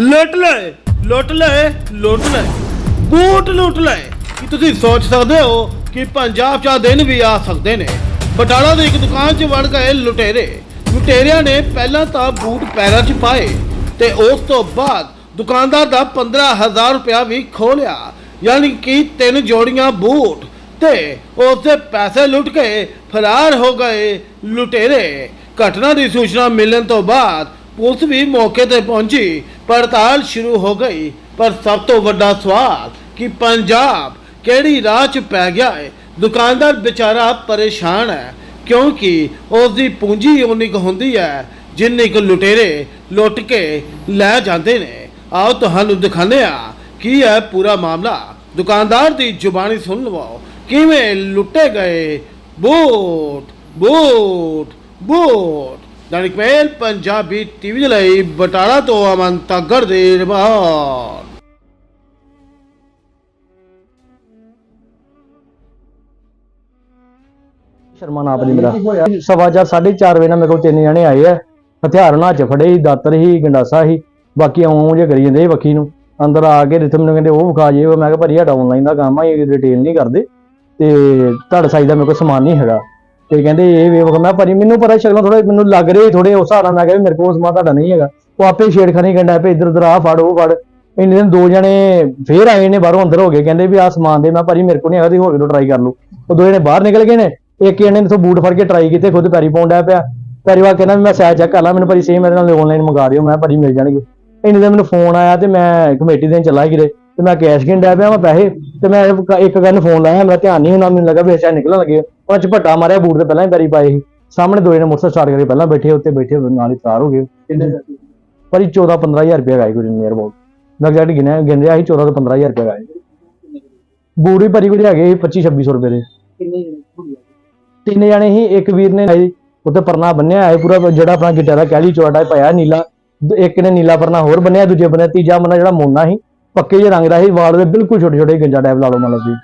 ਲੁੱਟ ਲਏ ਲੁੱਟ ਲਏ ਲੁੱਟ ਲਏ। ਬੂਟ ਲੁੱਟ ਲਏ। ਕੀ ਤੁਸੀਂ ਸੋਚ ਸਕਦੇ ਹੋ ਕਿ ਪੰਜਾਬ 'ਚ ਆਹ ਦਿਨ ਵੀ ਆ ਸਕਦੇ ਨੇ? ਬਟਾਲਾ ਦੀ ਇੱਕ ਦੁਕਾਨ 'ਚ ਵੜ ਗਏ ਲੁਟੇਰੇ। ਲੁਟੇਰਿਆਂ ਨੇ ਪਹਿਲਾਂ ਤਾਂ ਬੂਟ ਪੈਰਾਂ 'ਚ ਪਾਏ ਤੇ ਉਸ ਤੋਂ ਬਾਅਦ ਦੁਕਾਨਦਾਰ ਦਾ 15000 ਰੁਪਇਆ ਵੀ ਖੋਹ ਲਿਆ। ਯਾਨੀ ਕਿ ਤਿੰਨ ਜੋੜੀਆਂ ਬੂਟ ਤੇ ਉਸਦੇ ਪੈਸੇ ਲੁੱਟ ਕੇ ਫਰਾਰ ਹੋ ਗਏ ਲੁਟੇਰੇ। ਘਟਨਾ ਦੀ ਸੂਚਨਾ ਮਿਲਣ ਤੋਂ ਬਾਅਦ ਪੁਲਿਸ ਵੀ ਮੌਕੇ ਤੇ ਪਹੁੰਚੀ, ਪੜਤਾਲ ਸ਼ੁਰੂ ਹੋ ਗਈ। ਪਰ ਸਭ ਤੋਂ ਵੱਡਾ ਸਵਾਲ ਕਿ ਪੰਜਾਬ ਕਿਹੜੀ ਰਾਹ 'ਚ ਪੈ ਗਿਆ ਹੈ ਦੁਕਾਨਦਾਰ ਵਿਚਾਰਾ ਪਰੇਸ਼ਾਨ ਹੈ, ਕਿਉਂਕਿ ਉਸ ਦੀ ਪੂੰਜੀ ਉਨੀ ਕੁ ਹੁੰਦੀ ਹੈ, ਜਿੰਨੀ ਕੁ ਲੁਟੇਰੇ ਲੁੱਟ ਕੇ ਲੈ ਜਾਂਦੇ ਨੇ। ਆਓ ਤੁਹਾਨੂੰ ਦਿਖਾਉਂਦੇ ਆ ਕੀ ਹੈ ਪੂਰਾ ਮਾਮਲਾ। ਦੁਕਾਨਦਾਰ ਦੀ ਜ਼ੁਬਾਨੀ ਸੁਣ ਲਵਾਓ ਕਿਵੇਂ ਲੁੱਟੇ ਗਏ? ਬੂਟ ਬੂਟ ਬੂਟ। ਦੈਨਿਕ ਮੇਲ ਪੰਜਾਬੀ ਟੀਵੀ ਦੇ ਲਈ ਬਟਾਲਾ ਤੋਂ ਅਮਨ ਤੱਗੜ ਦੀ ਰਿਪੋਰਟ ਸ਼ਰਮਾ ਨਾਮ ਨਹੀਂ ਮੇਰਾ। ਸਵਾ ਚਾਰ ਸਾਢੇ ਚਾਰ ਵਜੇ ਨਾਲ ਮੇਰੇ ਕੋਲ ਤਿੰਨ ਜਣੇ ਆਏ ਆ। ਹਥਿਆਰ ਨਾਲ ਚ ਫੜੇ ਸੀ ਦਾਤਰ ਸੀ ਗੰਡਾਸਾ ਸੀ। ਬਾਕੀ ਆਉਂ ਜੇ ਕਰੀ ਜਾਂਦੇ ਸੀ ਵੱਖੀ ਨੂੰ। ਅੰਦਰ ਆ ਕੇ ਰਿਥਮ ਨੂੰ ਕਹਿੰਦੇ ਉਹ ਵਿਖਾ ਜੇ ਮੈਂ ਕਿਹਾ ਭਾਜੀ ਸਾਡਾ ਆਨਲਾਈਨ ਦਾ ਕੰਮ ਆ ਇਹ ਰਿਟੇਲ ਨਹੀਂ ਕਰਦੇ। ਤੇ ਤੁਹਾਡੇ ਸਾਈਜ਼ ਦਾ ਮੇਰੇ ਕੋਲ ਸਮਾਨ ਨਹੀਂ ਹੈਗਾ। ਤੇ ਕਹਿੰਦੇ ਇਹ ਵੇ ਮੈਂ ਭਾਜੀ, ਮੈਨੂੰ ਪਤਾ ਸ਼ਕਲੋਂ ਥੋੜਾ ਮੈਨੂੰ ਲੱਗ ਰਿਹਾ ਥੋੜੇ ਉਸ ਹਿਸਾਬ ਨਾਲ ਮੈਂ ਮੇਰੇ ਕੋਲ ਸਮਾਨ ਤੁਹਾਡਾ ਨਹੀਂ ਹੈਗਾ। ਉਹ ਆਪੇ ਛੇੜਖਾਨੀ ਕੰਡਾ ਪਏ, ਇੱਧਰ ਉੱਧਰ ਆ, ਫੜ, ਉਹ ਫੜ। ਇੰਨੇ ਦਿਨ ਦੋ ਜਣੇ ਫੇਰ ਆਏ ਨੇ, ਬਾਹਰੋਂ ਅੰਦਰ ਹੋ ਗਏ। ਕਹਿੰਦੇ ਵੀ ਆ ਸਮਾਨ ਦੇ, ਮੈਂ ਭਾਜੀ, ਮੇਰੇ ਕੋਲ ਨਹੀਂ ਹੈਗਾ, ਤੁਸੀਂ ਹੋਰ ਕਿਤੋਂ ਟਰਾਈ ਕਰ ਲਓ। ਉਹ ਦੋ ਜਣੇ ਬਾਹਰ ਨਿਕਲ ਗਏ ਨੇ, ਇੱਕ ਜਣੇ ਨੇ ਬੂਟ ਫੜ ਕੇ ਟਰਾਈ ਕੀਤੇ, ਖੁਦ ਪੈਰੀ ਪਾਉਣ ਡਿਆ ਪਿਆ। ਪੈਰੀ ਵਾ ਕਹਿੰਦਾ ਵੀ ਮੈਂ ਸਾਈਜ਼ ਚੈੱਕ ਕਰ ਲਾਂ, ਮੈਨੂੰ ਭਾਜੀ ਸੇਮ ਮੇਰੇ ਨਾਲ ਆਨਲਾਈਨ ਮੰਗਾ ਦਿਓ, ਮੈਂ ਭਾਜੀ ਮਿਲ ਜਾਣਗੇ। ਇੰਨੇ ਦਿਨ ਮੈਨੂੰ ਫੋਨ ਆਇਆ ਤੇ ਮੈਂ ਕਮੇਟੀ ਦੇਣ ਚੱਲਾ ਕਿਰੇ ਤੇ ਮੈਂ ਕੈਸ਼ ਗਿਣ ਡਿਆ ਪਿਆ ਮੈਂ ਪੈਸੇ, ਤੇ ਮੈਂ ਇੱਕ ਗੱਲ ਫੋਨ ਲਾਇਆ, ਮੇਰਾ ਧਿਆਨ ਨਹੀਂ ਹੁੰਦਾ, ਮੈਨੂੰ ਲੱਗਾ ਵੀ ਅੱਛਾ ਨਿਕਲਣ ਲੱਗੇ। ਉਹ ਝਪੱਟਾ ਮਾਰਿਆ ਬੂਟ ਤੇ ਪਹਿਲਾਂ ਹੀ ਪੈਰੀ ਪਾਏ ਸੀ। ਸਾਹਮਣੇ ਦੋ ਜਣੇ ਮੋਟਰਸਾਈਕਲ ਸਟਾਰਟ ਕਰਕੇ ਪਹਿਲਾਂ ਬੈਠੇ ਉੱਤੇ ਬੈਠੇ ਨਾਲ ਹੀ ਤਾਰ ਹੋ ਗਏ। ਭਾਜੀ 14 15000 ਰੁਪਏ ਗਾਏ ਕੋਈ ਨੀਅਰ ਅਬਾਊਟ ਮੈਂ ਐਗਜ਼ੈਕਟ ਗਿਣਿਆ ਗਿਣ ਰਿਹਾ ਸੀ 14 ਤੋਂ 15000 ਰੁਪਏ ਗਾਏ ਬੂਟ ਵੀ ਭਾਜੀ ਕੋਈ ਹੈਗੇ 25 2600 ਰੁਪਏ ਦੇ। ਤਿੰਨ ਜਣੇ ਹੀ ਇੱਕ ਵੀਰ ਨੇ ਉੱਤੇ ਪਰਨਾ ਬੰਨਿਆ ਹੈ ਪੂਰਾ ਜਿਹੜਾ ਆਪਣਾ ਗਿੱਟਾ ਦਾ ਕਹਿਲੀ ਚੋੜਾ ਪਾਇਆ ਨੀਲਾ। ਇੱਕ ਨੇ ਨੀਲਾ ਪਰਨਾ ਹੋਰ ਬੰਨਿਆ ਦੂਜੇ ਬੰਨੇ ਤੀਜਾ ਬੰਨਾ ਜਿਹੜਾ ਮੋਨਾ ਸੀ ਪੱਕੇ ਜਿਹੇ ਰੰਗ ਦਾ ਸੀ ਵਾਲ ਦੇ ਬਿਲਕੁਲ ਛੋਟੇ ਛੋਟੇ ਗੰਜਾ ਟਾਈਪ ਲਾ ਲਓ ਮਤਲਬ ਜੀ।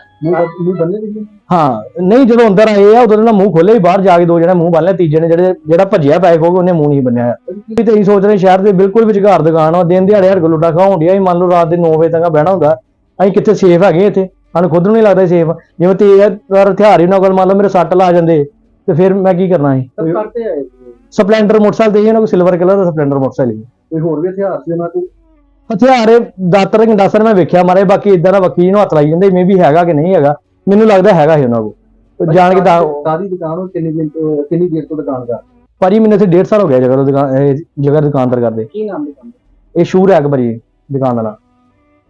ਹਾਂ ਨਹੀਂ ਜਦੋਂ ਅੰਦਰ ਆਏ ਆ ਉਦੋਂ ਨਾ ਮੂੰਹ ਖੋਲੇ ਹੀ ਬਾਹਰ ਜਾ ਕੇ ਦੋ ਜਣੇ ਮੂੰਹ ਬੰਨ ਲਿਆ ਤੀਜੇ ਨੇ ਜਿਹੜੇ ਜਿਹੜਾ ਭੱਜਿਆ ਪੈਕ ਹੋ ਗਿਆ ਉਹਨੇ ਮੂੰਹ ਨਹੀਂ ਬੰਨਿਆ ਤੇ ਅਸੀਂ ਸੋਚ ਰਹੇ ਸ਼ਹਿਰ ਦੇ ਬਿਲਕੁਲ ਵਿਚਕਾਰ ਦੁਕਾਨ ਆ ਦਿਨ ਦਿਹਾੜੇ ਹਰ ਲੁੱਟਾ ਖਾਉਣ ਡਿਆ ਮੰਨ ਲਓ ਰਾਤ ਦੇ 9 ਵਜੇ ਤੱਕ ਬਹਿਣਾ ਹੁੰਦਾ। ਅਸੀਂ ਕਿੱਥੇ ਸੇਫ ਹੈਗੇ ਇੱਥੇ? ਸਾਨੂੰ ਖੁਦ ਨੂੰ ਨਹੀਂ ਲੱਗਦਾ ਸੇਫ ਜਿਵੇਂ ਤੇਜ਼ ਪਰ ਹਥਿਆਰ ਹੀ ਨਾ ਕੋਲ ਮੰਨ ਲਓ ਮੇਰੇ ਸੱਟ ਲਾ ਜਾਂਦੇ ਤੇ ਫਿਰ ਮੈਂ ਕੀ ਕਰਨਾ ਸੀ? ਸਪਲੈਂਡਰ ਮੋਟਰਸਾਈਕਲ ਦੇ ਇਹਨਾਂ ਕੋ ਸਿਲਵਰ ਕਲਰ ਦਾ ਸਪਲੈਂਡਰ ਮੋਟਰਸਾਈਕਲ ਸੀ। ਕੋਈ ਹੋਰ ਵੀ ਹਥਿਆਰ ਸੀ ਉਹਨਾਂ ਕੋਲ? ਹਥਿਆਰ ਦਾਤਰ ਗੰਡਾਸਰ ਮੈਂ ਵੇਖਿਆ ਮਾਰੇ ਬਾਕੀ ਇਦਾਂ ਦਾ ਵਕੀਲ ਨੂੰ ਹੱਥ ਲਾਈ ਜਾਂਦੇ ਮੇ ਵੀ ਹੈਗਾ ਕਿ ਨਹੀਂ ਹੈਗਾ ਮੈਨੂੰ ਲੱਗਦਾ ਹੈਗਾ ਹੀ ਉਹਨਾਂ ਕੋਲ। ਜਾਣ ਕੇ ਤਾਂ ਸਾਰੀ ਦੁਕਾਨ ਉਹ ਕਿੰਨੀ ਦਿਨ ਤੋਂ ਕਿੰਨੀ ਦੇਰ ਤੋਂ ਦੁਕਾਨ ਕਰ ਭਾਜੀ ਮੈਨੂੰ ਇੱਥੇ 1.5 ਸਾਲ ਹੋ ਗਿਆ ਜਗ੍ਹਾ ਤੋਂ ਦੁਕਾਨ ਇਹ ਜਗ੍ਹਾ ਦੁਕਾਨਦਾਰ ਕਰਦੇ। ਕੀ ਨਾਮ ਦੁਕਾਨ ਇਹ ਸ਼ੂਰ ਹੈ ਭਾਜੀ ਦੁਕਾਨ ਦਾ ਨਾਮ